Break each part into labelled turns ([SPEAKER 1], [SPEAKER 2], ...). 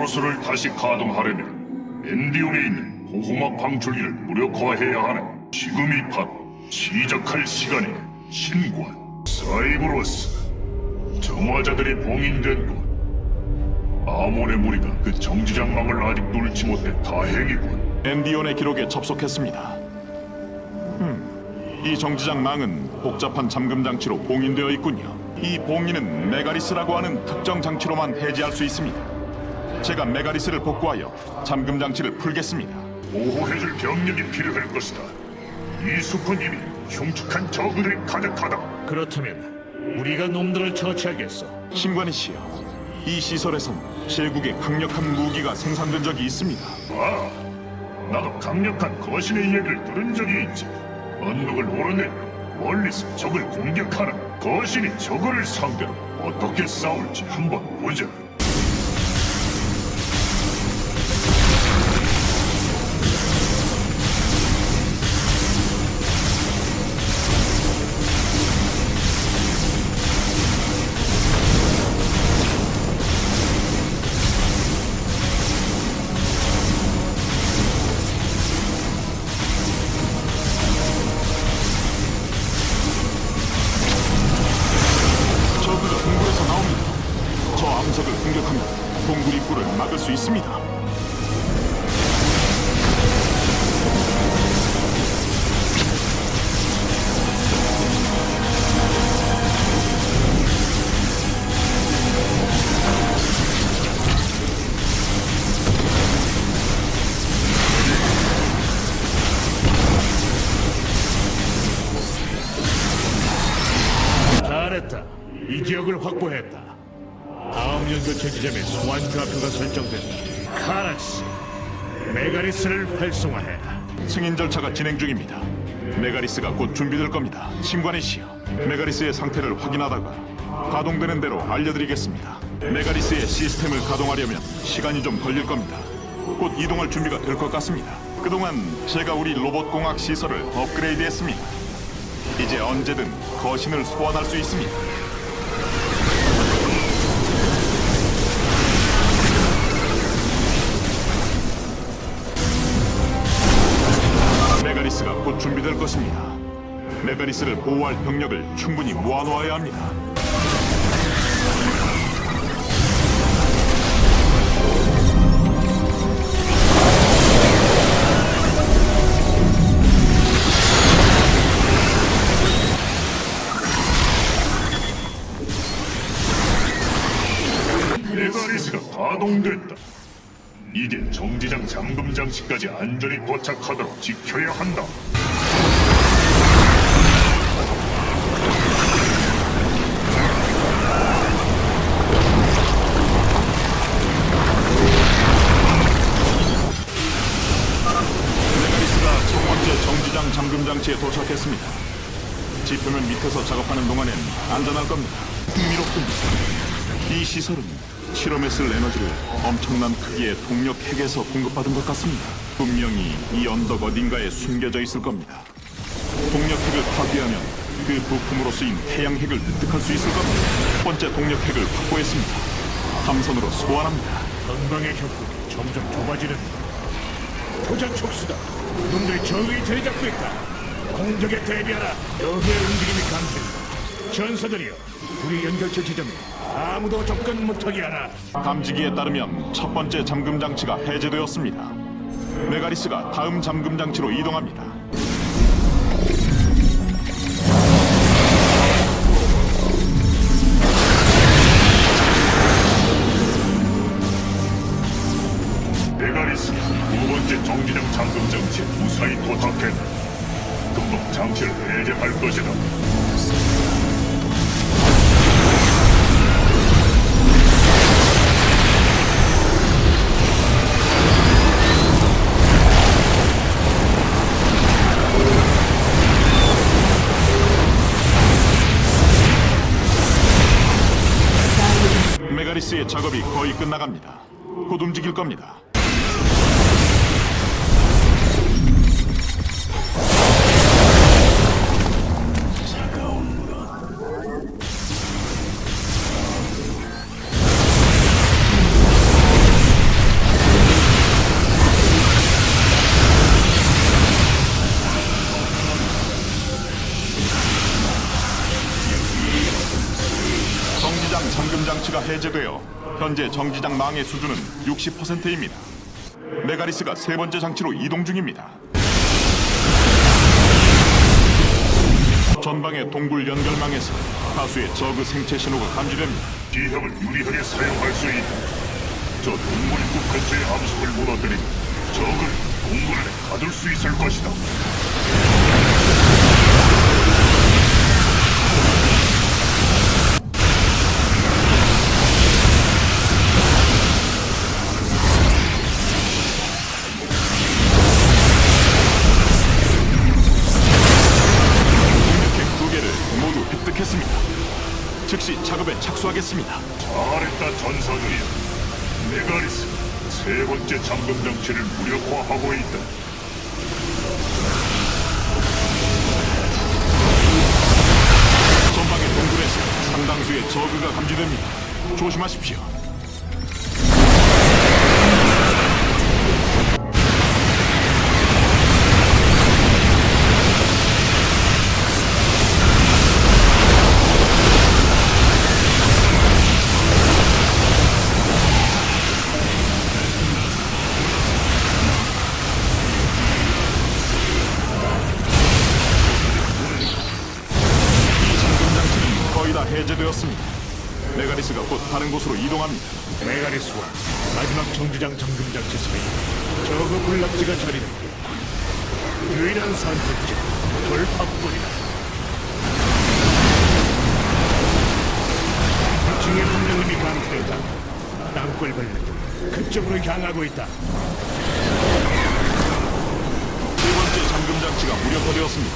[SPEAKER 1] 오로스를 다시 가동하려면 엔디움에 있는 보호막 방출기를 무력화해야 하네. 지금이 바로 시작할 시간이네. 신관, 사이브로스, 정화자들이 봉인된 곳. 아몬의 무리가 그 정지장망을 아직 뚫지 못해 다행이군.
[SPEAKER 2] 엔디온의 기록에 접속했습니다. 음, 이 정지장 망은 복잡한 잠금 장치로 봉인되어 있군요. 이 봉인은 메가리스라고 하는 특정 장치로만 해제할 수 있습니다. 제가 메가리스를 복구하여 잠금 장치를 풀겠습니다.
[SPEAKER 1] 보호해줄 병력이 필요할 것이다. 이 숲은 이미 흉측한 저그들이 가득하다.
[SPEAKER 3] 그렇다면 우리가 놈들을 처치하겠어.
[SPEAKER 2] 신관이 씨여, 이 시설에선 제국의 강력한 무기가 생산된 적이 있습니다.
[SPEAKER 1] 아, 나도 강력한 거신의 이야기를 들은 적이 있지. 언덕을 오르내 멀리서 적을 공격하라. 거신이 적을 상대로 어떻게 싸울지 한번 보자.
[SPEAKER 3] 지역을 확보했다. 다음 연결체 지점에 소환 좌표가 설정된다. 카라스, 메가리스를 활성화해.
[SPEAKER 2] 승인 절차가 진행 중입니다. 메가리스가 곧 준비될 겁니다. 신관의 시여, 메가리스의 상태를 확인하다가 가동되는 대로 알려드리겠습니다. 메가리스의 시스템을 가동하려면 시간이 좀 걸릴 겁니다. 곧 이동할 준비가 될 것 같습니다. 그동안 제가 우리 로봇공학 시설을 업그레이드했습니다. 이제 언제든 거신을 소환할 수 있습니다. 준비될 것입니다. 메가리스를 보호할 병력을 충분히 모아놓아야 합니다.
[SPEAKER 1] 메가리스가 가동됐다. 이제 정지장 잠금 장치까지 안전히 도착하도록 지켜야 한다.
[SPEAKER 2] 지표면 밑에서 작업하는 동안엔 안전할 겁니다. 흥미롭군요. 이 시설은 실험에 쓸 에너지를 엄청난 크기의 동력 핵에서 공급받은 것 같습니다. 분명히 이 언덕 어딘가에 숨겨져 있을 겁니다. 동력 핵을 파괴하면 그 부품으로 쓰인 태양 핵을 획득할 수 있을 겁니다. 첫 번째 동력 핵을 확보했습니다. 함선으로 소환합니다.
[SPEAKER 3] 건방의 격국이 점점 좁아지는 포장 촉수다. 놈들이 잡고 있다. 공격에 대비하라. 여기의 움직임이 감지된다. 전사들이여, 우리 연결체 지점에 아무도 접근 못하게 하라.
[SPEAKER 2] 감지기에 따르면 첫 번째 잠금 장치가 해제되었습니다. 메가리스가 다음 잠금 장치로 이동합니다. 메가리스의 작업이 거의 끝나갑니다. 곧 움직일 겁니다. 해제되어 현재 정지장 망의 수준은 60%입니다. 메가리스가 세 번째 장치로 이동 중입니다. 전방의 동굴 연결망에서 다수의 저그 생체 신호가 감지됩니다.
[SPEAKER 1] 기형을 유리하게 사용할 수 있다. 저 동물 입구 근처의 암석을 무너뜨리고 적을 동굴 안에 가둘 수 있을 것이다.
[SPEAKER 2] 작업에 착수하겠습니다.
[SPEAKER 1] 잘했다 전사들이야. 메가리스 세 번째 잠금 장치를 무력화하고 있다.
[SPEAKER 2] 전방의 동굴에서 상당수의 저그가 감지됩니다. 조심하십시오. 다른 곳으로 이동합니다.
[SPEAKER 3] 메가리스와 마지막 정지장 잠금 장치 사이 저그 군락지가 자리했고 유일한 선택지 돌파뿐이다. 지층의 분명님이 감퇴했다. 땅굴 벌레 그쪽으로 향하고 있다.
[SPEAKER 2] 세 번째 잠금 장치가 무력화되었습니다.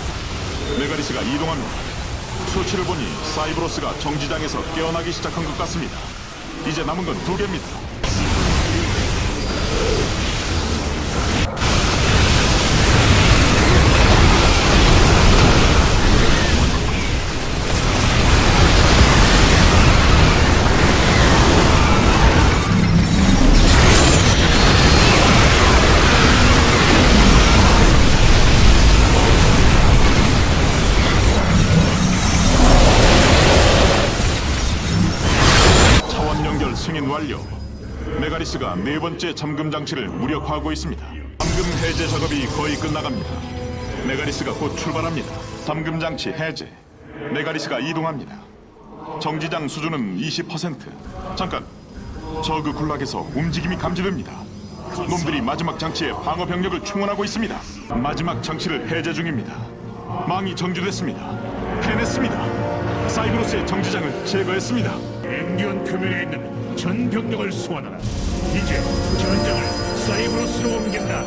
[SPEAKER 2] 메가리스가 이동합니다. 수치를 보니 사이브로스가 정지장에서 깨어나기 시작한 것 같습니다. 이제 남은 건 두 개입니다. 메가리스가 네 번째 잠금 장치를 무력화하고 있습니다. 잠금 해제 작업이 거의 끝나갑니다. 메가리스가 곧 출발합니다. 잠금 장치 해제. 메가리스가 이동합니다. 정지장 수준은 20%. 잠깐. 저그 군락에서 움직임이 감지됩니다. 놈들이 마지막 장치에 방어 병력을 충원하고 있습니다. 마지막 장치를 해제 중입니다. 망이 정지됐습니다. 해냈습니다. 사이브로스의 정지장을 제거했습니다.
[SPEAKER 3] 앵기원 표면에 있는 전 병력을 소환하라. 이제 전장을 사이브로스로 옮긴다.